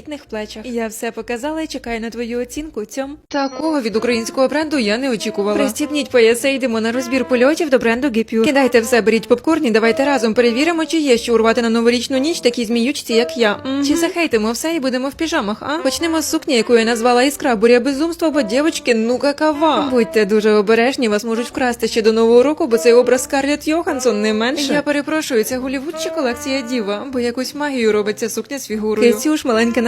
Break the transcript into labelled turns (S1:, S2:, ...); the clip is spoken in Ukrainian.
S1: тендітних плечах. Я все показала і чекаю на твою оцінку. Цьом такого від українського бренду я не очікувала. Пристібніть пояса, йдемо на розбір польотів до бренду Gepure. Кидайте все, беріть попкорн і давайте разом перевіримо, чи є що урвати на новорічну ніч такі зміючці, як я. Мгм. Чи захейтимо все і будемо в піжамах? А почнемо з сукні, яку я назвала іскра буря безумства, бо дівочки, ну какава. Будьте дуже обережні, вас можуть вкрасти ще до нового року, бо цей образ Скарлетт Йоханссон не менше. Я перепрошую, це Голівуд чи колекція діва, бо якусь магію робить ця сукня з фігурою. Кицюш, маленьке